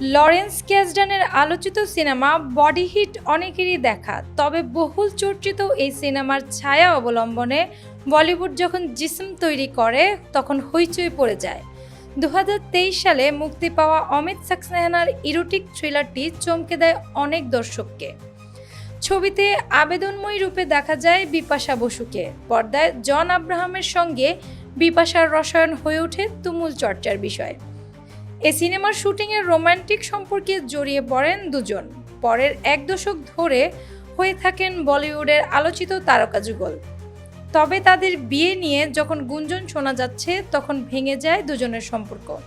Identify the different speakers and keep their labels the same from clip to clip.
Speaker 1: Lawrence ক্যাসডানের আলোচিত cinema body heat অনেকেরই দেখা, তবে বহুল চর্চিত এই সিনেমার ছায়া অবলম্বনে বলিউড যখন জিসম তৈরি করে, তখন হইচই পড়ে যায়। দু হাজার তেইশ সালে মুক্তি পাওয়া অমিত সাক্সেনার ইরোটিক থ্রিলারটি চমকে দেয় অনেক দর্শককে। ছবিতে আবেদনময়ী রূপে দেখা যায় বিপাশা বসুকে। পর্দায় জন আব্রাহামের সঙ্গে বিপাশার রসায়ন হয়ে ওঠে তুমুল চর্চার বিষয়। এ সিনেমার শুটিংয়ের রোমান্টিক সম্পর্কে জড়িয়ে পড়েন দুজন। পরের এক দশক ধরে হয়ে থাকেন বলিউডের আলোচিত তারকা যুগল। তবে তাদের বিয়ে নিয়ে যখন গুঞ্জন শোনা যাচ্ছে, তখন ভেঙে যায় দুজনের সম্পর্ক।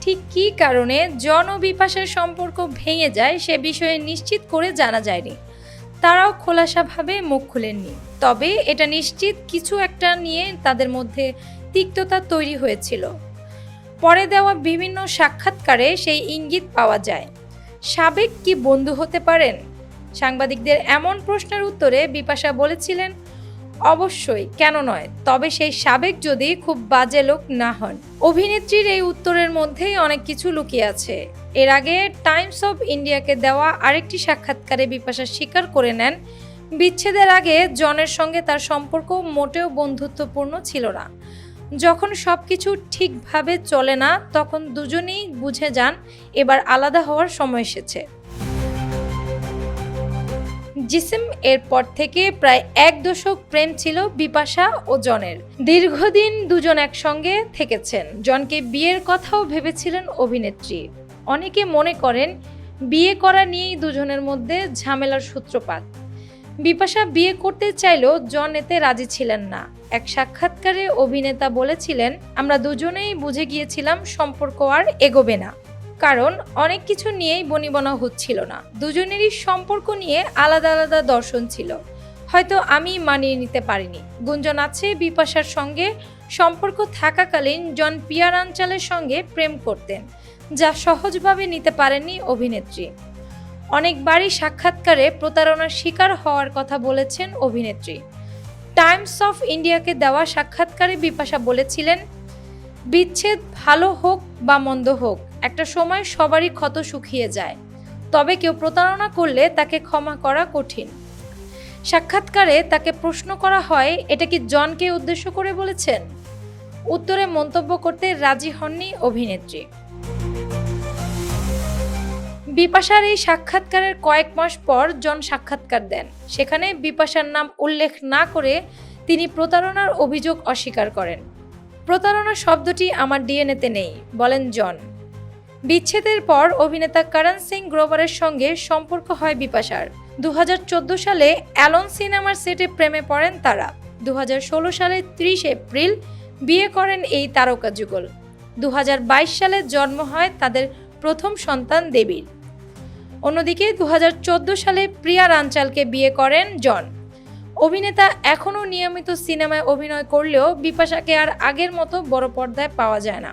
Speaker 1: ঠিক কী কারণে জন ও বিপাশের সম্পর্ক ভেঙে যায় সে বিষয়ে নিশ্চিত করে জানা যায়নি। তারাও খোলাসাভাবে মুখ খুলেননি। তবে এটা নিশ্চিত কিছু একটা নিয়ে তাদের মধ্যে তিক্ততা তৈরি হয়েছিল। পরে দেওয়া বিভিন্ন সাক্ষাৎকারে সেই ইঙ্গিত পাওয়া যায়। সাবেক কি বন্ধু হতে পারেন? সাংবাদিকদের এমন প্রশ্নের উত্তরে বিপাশা বলেছিলেন, অবশ্যই, কেন নয়? তবে সেই সাবেক যদি খুব বাজে লোক না হন। অভিনেত্রীর এই উত্তরের মধ্যেই অনেক কিছু লুকিয়ে আছে। এর আগে টাইমস অফ ইন্ডিয়াকে দেওয়া আরেকটি সাক্ষাৎকারে বিপাশা স্বীকার করে নেন, বিচ্ছেদের আগে জনের সঙ্গে তার সম্পর্ক মোটেও বন্ধুত্বপূর্ণ ছিল না। যখন সব কিছু ঠিকভাবে চলে না, তখন দুজনেই বুঝে যান এবার আলাদা হওয়ার সময় এসেছে। জিসিম এরপর থেকে প্রায় এক দশক প্রেম ছিল বিপাশা ও জনের। দীর্ঘদিন দুজন একসঙ্গে থেকেছেন। জনকে বিয়ের কথাও ভেবেছিলেন অভিনেত্রী। অনেকে মনে করেন, বিয়ে করা নিয়েই দুজনের মধ্যে ঝামেলার সূত্রপাত। বিপাশা বিয়ে করতে চাইলেও জন এতে রাজি ছিলেন না। এক সাক্ষাৎকারে অভিনেতা বলেছিলেন, আমরা দুজনেই বুঝে গিয়েছিলাম সম্পর্ক আর এগোবে না। কারণ অনেক কিছু নিয়েই বনিবনা হচ্ছিল না। দুজনেরই সম্পর্ক নিয়ে আলাদা আলাদা দর্শন ছিল। হয়তো আমি মানিয়ে নিতে পারিনি। গুঞ্জন আছে বিপাশার সঙ্গে। সম্পর্ক থাকাকালীন জন পিয়ার আঞ্চালের সঙ্গে প্রেম করতেন, যা সহজভাবে নিতে পারেননি অভিনেত্রী। অনেকবারই সাক্ষাৎকারে প্রতারণার শিকার হওয়ার কথা বলেছেন অভিনেত্রী। টাইমস অফ ইন্ডিয়াকে দেওয়া সাক্ষাৎকারে বিপাশা বলেছিলেন, বিচ্ছেদ ভালো হোক বা মন্দ হোক, একটা সময় সবারই ক্ষত শুকিয়ে যায়, তবে কেউ প্রতারণা করলে তাকে ক্ষমা করা কঠিন। সাক্ষাৎকারে তাকে প্রশ্ন করা হয়, এটা কি জনকে উদ্দেশ্য করে বলেছেন? উত্তরে মন্তব্য করতে রাজি হননি অভিনেত্রী। বিপাশার এই সাক্ষাৎকারের কয়েক মাস পর জন সাক্ষাৎকার দেন। সেখানে বিপাশার নাম উল্লেখ না করে তিনি প্রতারণার অভিযোগ অস্বীকার করেন। প্রতারণা শব্দটি আমার ডিএনএতে নেই, বলেন জন। বিচ্ছেদের পর অভিনেতা করণ সিং গ্রোভারের সঙ্গে সম্পর্ক হয় বিপাশার। দু হাজার চোদ্দ সালে অ্যালন সিনেমার সেটে প্রেমে পড়েন তারা। দু সালে ত্রিশ এপ্রিল বিয়ে করেন এই তারকা যুগল। দু হাজার বাইশ সালে জন্ম হয় তাদের প্রথম সন্তান দেবীর। অন্যদিকে দু হাজার চোদ্দ সালে প্রিয়া রাঞ্চালকে বিয়ে করেন জন। অভিনেতা এখনও নিয়মিত সিনেমায় অভিনয় করলেও বিপাশাকে আর আগের মতো বড় পর্দায় পাওয়া যায় না।